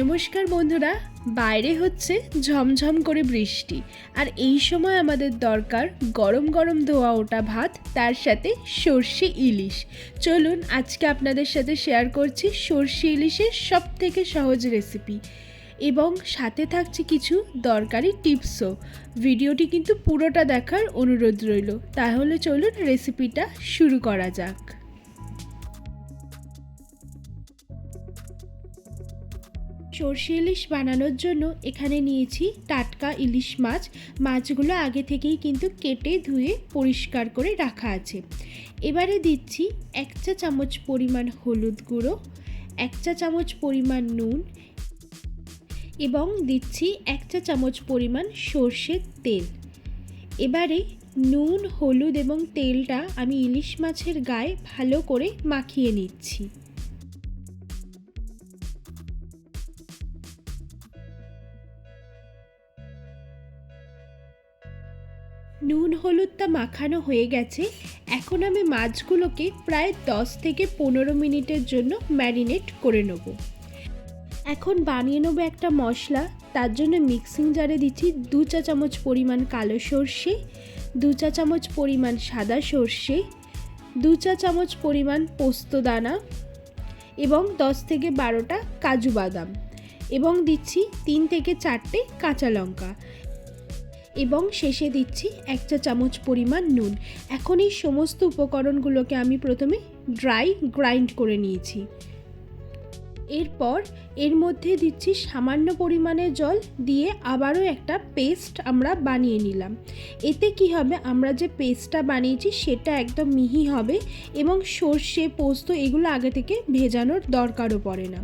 নমস্কার বন্ধুরা, বাইরে হচ্ছে ঝমঝম করে বৃষ্টি। আর এই সময় আমাদের দরকার গরম গরম ধোয়া ওটা ভাত, তার সাথে সর্ষে ইলিশ। চলুন আজকে আপনাদের সাথে শেয়ার করছি সর্ষে ইলিশের সব থেকে সহজ রেসিপি এবং সাথে থাকছে কিছু দরকারি টিপসও। ভিডিওটি কিন্তু পুরোটা দেখার অনুরোধ রইল। তাহলে চলুন রেসিপিটা শুরু করা যাক। সর্ষে ইলিশ বানানোর জন্য এখানে নিয়েছি টাটকা ইলিশ মাছ। মাছগুলো আগে থেকেই কিন্তু কেটে ধুয়ে পরিষ্কার করে রাখা আছে। এবারে দিচ্ছি এক চা চামচ পরিমাণ হলুদ গুঁড়ো, এক চা চামচ পরিমাণ নুন এবং দিচ্ছি এক চা চামচ পরিমাণ সর্ষের তেল। এবারে নুন, হলুদ এবং তেলটা আমি ইলিশ মাছের গায়ে ভালো করে মাখিয়ে নিচ্ছি। নুন হলুদটা মাখানো হয়ে গেছে। এখন আমি মাছগুলোকে প্রায় দশ থেকে পনেরো মিনিটের জন্য ম্যারিনেট করে নেব। এখন বানিয়ে নেব একটা মশলা। তার জন্য মিক্সিং জারে দিচ্ছি দু চা চামচ পরিমাণ কালো সর্ষে, দু চা চামচ পরিমাণ সাদা সর্ষে, দু চা চামচ পরিমাণ পোস্ত দানা এবং দশ থেকে বারোটা কাজু বাদাম এবং দিচ্ছি তিন থেকে চারটে কাঁচা লঙ্কা। এবং শেষে দিচ্ছি এক চা চামচ পরিমাণ নুন। এখন এই সমস্ত উপকরণগুলোকে আমি প্রথমে ড্রাই গ্রাইন্ড করে নিয়েছি। এরপর এর মধ্যে দিচ্ছি সামান্য পরিমাণে জল দিয়ে আবারও একটা পেস্ট আমরা বানিয়ে নিলাম। এতে কি হবে? আমরা যে পেস্টটা বানিয়েছি সেটা একদম মিহি হবে এবং সর্ষে, পোস্ত এগুলো আগে থেকে ভেজানোর দরকারও পড়ে না।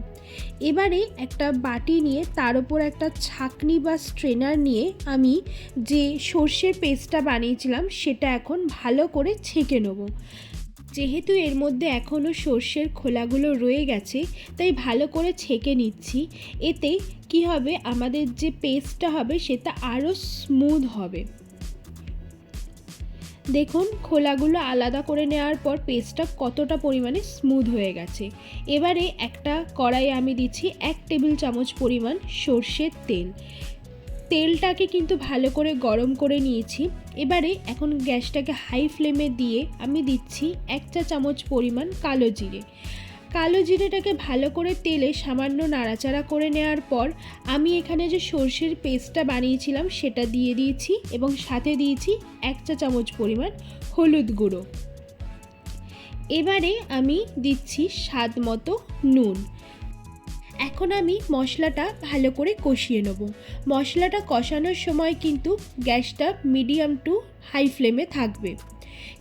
এবারে একটা বাটি নিয়ে, তার উপর একটা ছাকনি বা স্ট্রেনার নিয়ে আমি যে সর্ষের পেস্টটা বানিয়েছিলাম সেটা এখন ভালো করে ছেঁকে নেব। যেহেতু এর মধ্যে এখনও সর্ষের খোলাগুলো রয়ে গেছে, তাই ভালো করে ছেঁকে নিচ্ছি। এতে কি হবে? আমাদের যে পেস্টটা হবে সেটা আরও স্মুথ হবে। দেখুন, খোলাগুলো আলাদা করে নেওয়ার পর পেস্টটা কতটা পরিমাণে স্মুথ হয়ে গেছে। এবারে একটা কড়াই আমি দিচ্ছি এক টেবিল চামচ পরিমাণ সর্ষের তেল। তেলটাকে কিন্তু ভালো করে গরম করে নিয়েছি। এবারে এখন গ্যাসটাকে হাই ফ্লেমে দিয়ে আমি দিচ্ছি এক চা চামচ পরিমাণ কালো জিরে। কালো জিরেটাকে ভালো করে তেলে সামান্য নাড়াচাড়া করে নেওয়ার পর আমি এখানে যে সর্ষের পেস্টটা বানিয়েছিলাম সেটা দিয়ে দিয়েছি এবং সাথে দিয়েছি এক চা চামচ পরিমাণ হলুদ গুঁড়ো। এবারে আমি দিচ্ছি স্বাদ মতো নুন। এখন আমি মশলাটা ভালো করে কষিয়ে নেব। মশলাটা কষানোর সময় কিন্তু গ্যাসটা মিডিয়াম টু হাই ফ্লেমে থাকবে।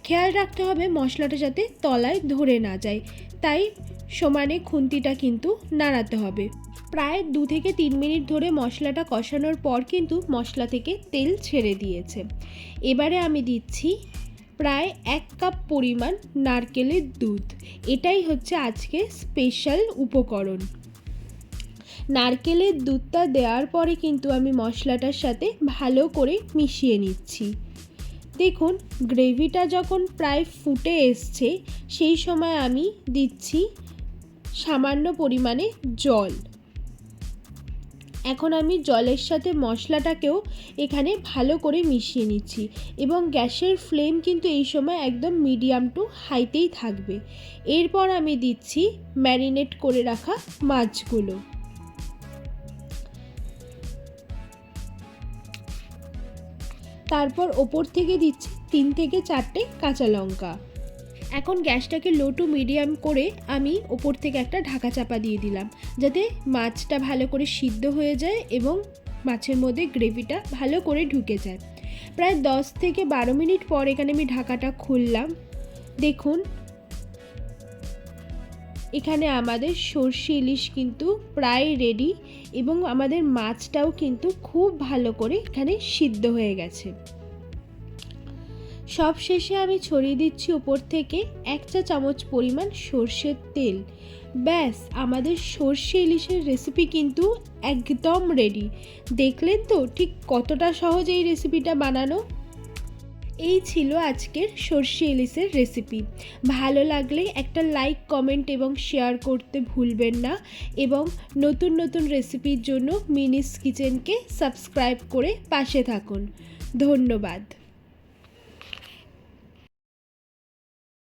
খেয়াল রাখতে হবে মশলাটা যাতে তলায় ধরে না যায়। তাই সমানে খুন্তিটা কিন্তু নাড়াতে হবে। প্রায় দু থেকে তিন মিনিট ধরে মশলাটা কষানোর পর কিন্তু মশলা থেকে তেল ছেড়ে দিয়েছে। এবারে আমি দিচ্ছি প্রায় এক কাপ পরিমাণ নারকেলের দুধ। এটাই হচ্ছে আজকে স্পেশাল উপকরণ। নারকেলের দুধটা দেওয়ার পরে কিন্তু আমি মশলাটার সাথে ভালো করে মিশিয়ে নিচ্ছি। দেখুন, গ্রেভিটা যখন প্রায় ফুটে এসছে, সেই সময় আমি দিচ্ছি সামান্য পরিমাণে জল। এখন আমি জলের সাথে মশলাটাকেও এখানে ভালো করে মিশিয়ে নিচ্ছি এবং গ্যাসের ফ্লেম কিন্তু এই সময় একদম মিডিয়াম টু হাইতেই থাকবে। এরপর আমি দিচ্ছি ম্যারিনেট করে রাখা মাছগুলো। তারপর ওপর থেকে দিচ্ছি তিন থেকে চারটে কাঁচা লঙ্কা। এখন গ্যাসটাকে লো টু মিডিয়াম করে আমি ওপর থেকে একটা ঢাকা চাপা দিয়ে দিলাম, যাতে মাছটা ভালো করে সিদ্ধ হয়ে যায় এবং মাছের মধ্যে গ্রেভিটা ভালো করে ঢুকে যায়। প্রায় দশ থেকে বারো মিনিট পর এখানে আমি ঢাকাটা খুললাম। দেখুন, এখানে আমাদের সর্ষে ইলিশ কিন্তু প্রায় রেডি এবং আমাদের মাছটাও কিন্তু খুব ভালো করে এখানে সিদ্ধ হয়ে গেছে। সব শেষে আমি ছড়িয়ে দিচ্ছি উপর থেকে এক চা চামচ পরিমাণ সর্ষের তেল। ব্যাস, আমাদের সর্ষে ইলিশের রেসিপি কিন্তু একদম রেডি দেখলেন তো ঠিক কতটা সহজ এই রেসিপিটা বানানো? এই ছিল আজকের সর্ষে ইলিশের রেসিপি ভালো লাগলে একটা লাইক কমেন্ট এবং শেয়ার করতে ভুলবেন না এবং নতুন নতুন রেসিপির জন্য মিনিস কিচেনকে সাবস্ক্রাইব করে পাশে থাকুন। ধন্যবাদ।